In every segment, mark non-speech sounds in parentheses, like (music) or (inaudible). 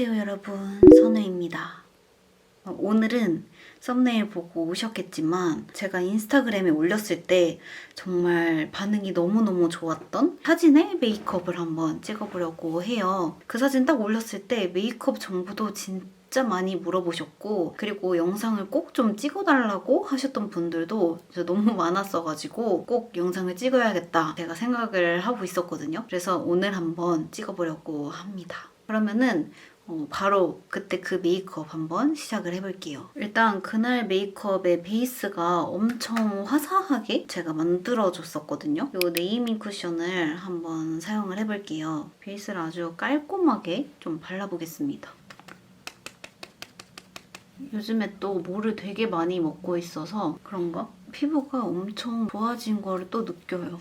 안녕하세요 여러분. 선우입니다. 어, 오늘은 썸네일 보고 오셨겠지만 제가 인스타그램에 올렸을 때 정말 반응이 너무너무 좋았던 사진에 메이크업을 한번 찍어보려고 해요. 그 사진 딱 올렸을 때 메이크업 정보도 진짜 많이 물어보셨고 그리고 영상을 꼭 좀 찍어달라고 하셨던 분들도 너무 많았어가지고 꼭 영상을 찍어야겠다 제가 생각을 하고 있었거든요. 그래서 오늘 한번 찍어보려고 합니다. 그러면은 어, 바로 그때 그 메이크업 한번 시작을 해볼게요. 일단 그날 메이크업의 베이스가 엄청 화사하게 제가 만들어줬었거든요. 이 네이밍 쿠션을 한번 사용을 해볼게요. 베이스를 아주 깔끔하게 좀 발라보겠습니다. 요즘에 또 물을 되게 많이 먹고 있어서 그런가? 피부가 엄청 좋아진 거를 또 느껴요.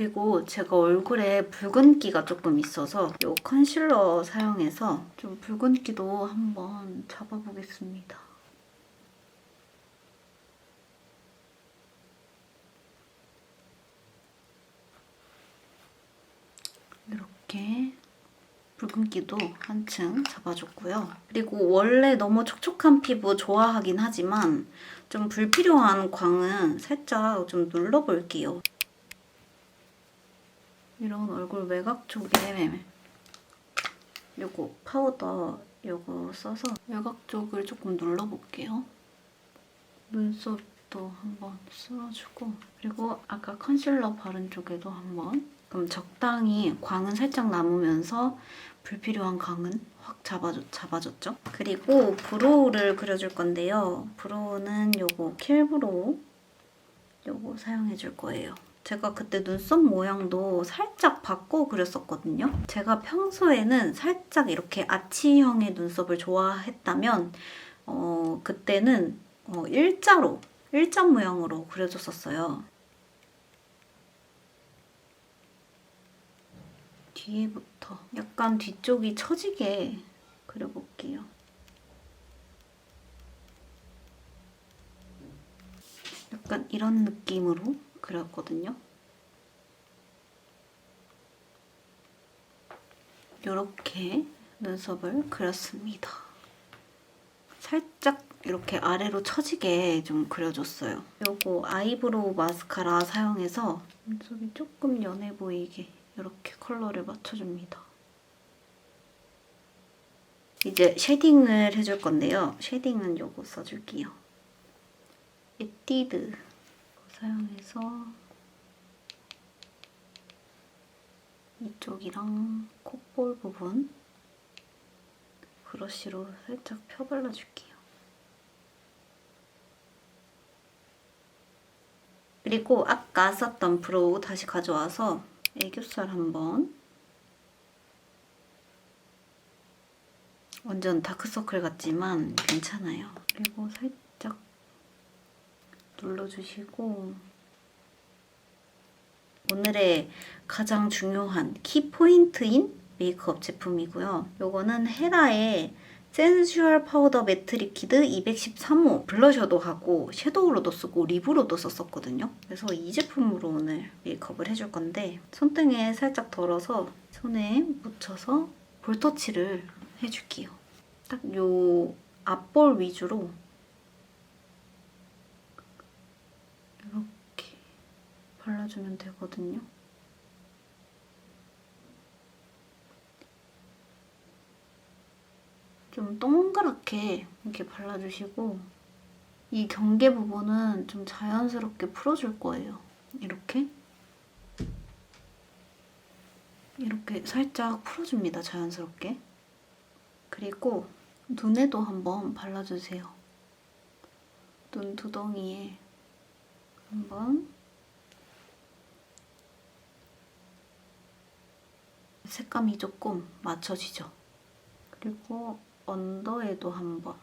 그리고 제가 얼굴에 붉은기가 조금 있어서 이 컨실러 사용해서 좀 붉은기도 한번 잡아보겠습니다. 이렇게 붉은기도 한층 잡아줬고요. 그리고 원래 너무 촉촉한 피부 좋아하긴 하지만 좀 불필요한 광은 살짝 좀 눌러볼게요. 이런 얼굴 외곽 쪽에 요거 파우더 요거 써서 외곽 쪽을 조금 눌러볼게요. 눈썹도 한번 쓸어주고 그리고 아까 컨실러 바른 쪽에도 한번 그럼 적당히 광은 살짝 남으면서 불필요한 광은 확 잡아줬, 잡아줬죠. 그리고 브로우를 그려줄 건데요. 브로우는 요거 킬브로우 요거 사용해줄 거예요. 제가 그때 눈썹 모양도 살짝 바꿔 그렸었거든요. 제가 평소에는 살짝 이렇게 아치형의 눈썹을 좋아했다면 어, 그때는 어, 일자로, 일자 모양으로 그려줬었어요. 뒤에부터 약간 뒤쪽이 처지게 그려볼게요. 약간 이런 느낌으로 그렸거든요. 이렇게 눈썹을 그렸습니다. 살짝 이렇게 아래로 처지게 좀 그려줬어요. 요거 아이브로우 마스카라 사용해서 눈썹이 조금 연해 보이게 이렇게 컬러를 맞춰줍니다. 이제 쉐딩을 해줄 건데요. 쉐딩은 요거 써줄게요. 에뛰드 사용해서 이쪽이랑 콧볼 부분 브러쉬로 살짝 펴발라줄게요. 그리고 아까 썼던 브로우 다시 가져와서 애교살 한번 완전 다크서클 같지만 괜찮아요. 그리고 살짝 눌러주시고 오늘의 가장 중요한 키포인트인 메이크업 제품이고요. 요거는 헤라의 센슈얼 파우더 매트 리퀴드 213호 블러셔도 하고 섀도우로도 쓰고 립으로도 썼었거든요. 그래서 이 제품으로 오늘 메이크업을 해줄 건데 손등에 살짝 덜어서 손에 묻혀서 볼터치를 해줄게요. 딱 요 앞볼 위주로 이렇게 발라주면 되거든요. 좀 동그랗게 이렇게 발라주시고 이 경계 부분은 좀 자연스럽게 풀어줄 거예요. 이렇게 이렇게 살짝 풀어줍니다. 자연스럽게. 그리고 눈에도 한번 발라주세요. 눈 두덩이에 한번 색감이 조금 맞춰지죠. 그리고 언더에도 한번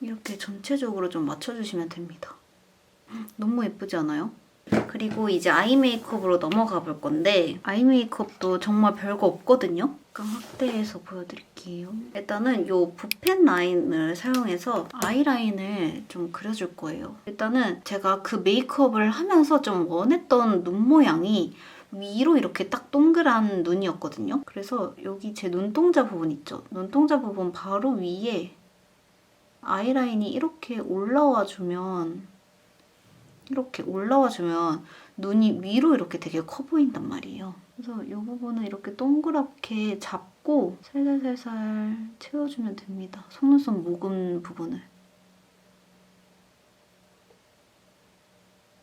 이렇게 전체적으로 좀 맞춰주시면 됩니다. (laughs) 너무 예쁘지 않아요? 그리고 이제 아이 메이크업으로 넘어가 볼 건데 아이 메이크업도 정말 별거 없거든요. 약간 확대해서 보여드릴게요. 일단은 이 붓펜 라인을 사용해서 아이라인을 좀 그려줄 거예요. 일단은 제가 그 메이크업을 하면서 좀 원했던 눈 모양이 위로 이렇게 딱 동그란 눈이었거든요. 그래서 여기 제 눈동자 부분 있죠? 눈동자 부분 바로 위에 아이라인이 이렇게 올라와 주면 이렇게 올라와 주면 눈이 위로 이렇게 되게 커 보인단 말이에요. 그래서 이 부분은 이렇게 동그랗게 잡고 살살살살 채워주면 됩니다. 속눈썹 모근 부분을.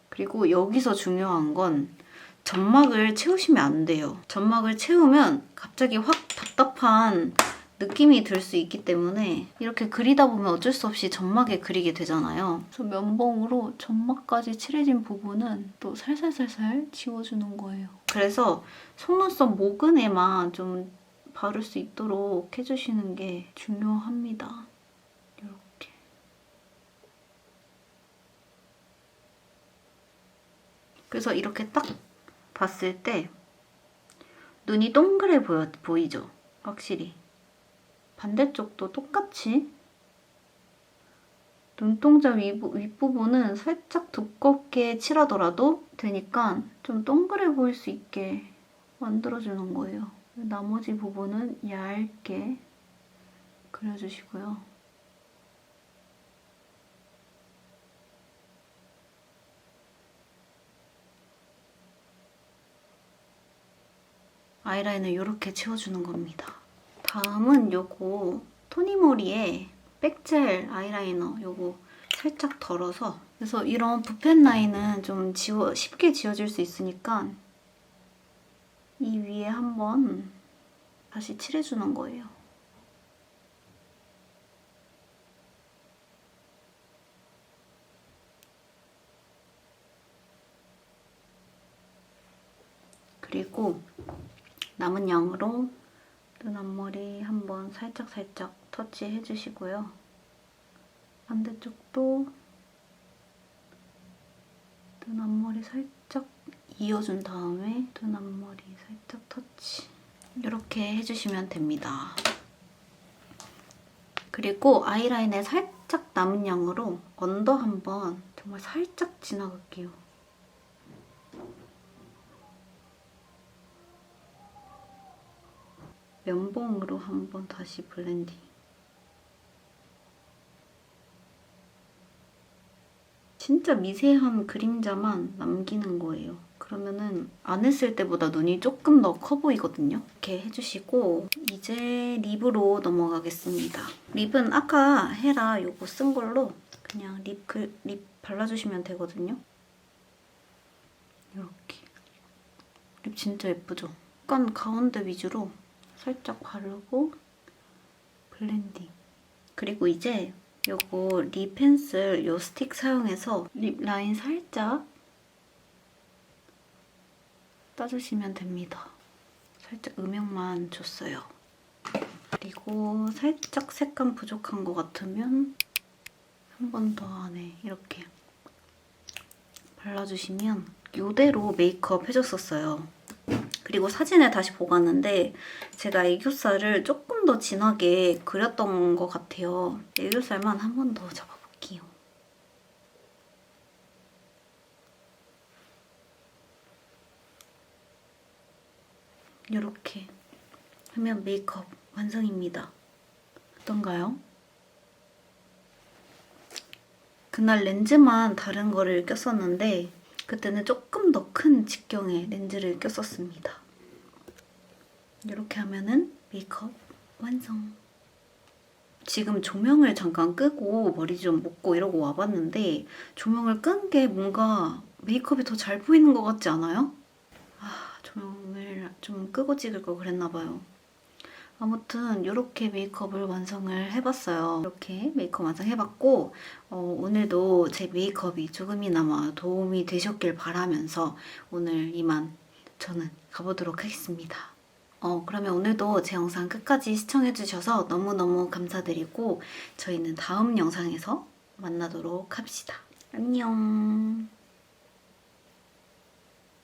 그리고 여기서 중요한 건 점막을 채우시면 안 돼요. 점막을 채우면 갑자기 확 답답한 느낌이 들 수 있기 때문에 이렇게 그리다 보면 어쩔 수 없이 점막에 그리게 되잖아요. 그래서 면봉으로 점막까지 칠해진 부분은 또 살살살살 지워주는 거예요. 그래서 속눈썹 모근에만 좀 바를 수 있도록 해주시는 게 중요합니다. 이렇게. 그래서 이렇게 딱 봤을 때 눈이 동그래 보여, 보이죠? 확실히. 반대쪽도 똑같이 눈동자 위부, 윗부분은 살짝 두껍게 칠하더라도 되니까 좀 동그래 보일 수 있게 만들어주는 거예요. 나머지 부분은 얇게 그려주시고요. 아이라인을 이렇게 채워주는 겁니다. 다음은 요거 토니모리의 백젤 아이라이너 요거 살짝 덜어서 그래서 이런 붓펜 라인은 좀 지워, 쉽게 지워질 수 있으니까 이 위에 한번 다시 칠해주는 거예요. 그리고 남은 양으로 눈 앞머리 한번 살짝살짝 터치해 주시고요. 반대쪽도 눈 앞머리 살짝 이어준 다음에 눈 앞머리 살짝 터치 이렇게 해주시면 됩니다. 그리고 아이라인에 살짝 남은 양으로 언더 한번 정말 살짝 지나갈게요. 면봉으로 한번 다시 블렌딩. 진짜 미세한 그림자만 남기는 거예요. 그러면은 안 했을 때보다 눈이 조금 더 커 보이거든요. 이렇게 해주시고 이제 립으로 넘어가겠습니다. 립은 아까 헤라 요거 쓴 걸로 그냥 립, 그, 립 발라주시면 되거든요. 이렇게. 립 진짜 예쁘죠? 약간 가운데 위주로 살짝 바르고 블렌딩. 그리고 이제 요거 립 펜슬 요 스틱 사용해서 립 라인 살짝 따주시면 됩니다. 살짝 음영만 줬어요. 그리고 살짝 색감 부족한 것 같으면 한 번 더 안에 이렇게 발라주시면 이대로 메이크업 해줬었어요. 그리고 사진을 다시 보았는데 제가 애교살을 조금 더 진하게 그렸던 것 같아요. 애교살만 한 번 더 잡아볼게요. 이렇게 하면 메이크업 완성입니다. 어떤가요? 그날 렌즈만 다른 거를 꼈었는데 그때는 조금 더 큰 직경의 렌즈를 꼈었습니다. 이렇게 하면은 메이크업 완성. 지금 조명을 잠깐 끄고 머리 좀 묶고 이러고 와봤는데 조명을 끈 게 뭔가 메이크업이 더 잘 보이는 것 같지 않아요? 아, 조명을 좀 끄고 찍을 걸 그랬나 봐요. 아무튼 이렇게 메이크업을 완성을 해봤어요. 이렇게 메이크업 완성해봤고 어, 오늘도 제 메이크업이 조금이나마 도움이 되셨길 바라면서 오늘 이만 저는 가보도록 하겠습니다. 어, 그러면 오늘도 제 영상 끝까지 시청해주셔서 너무너무 감사드리고 저희는 다음 영상에서 만나도록 합시다. 안녕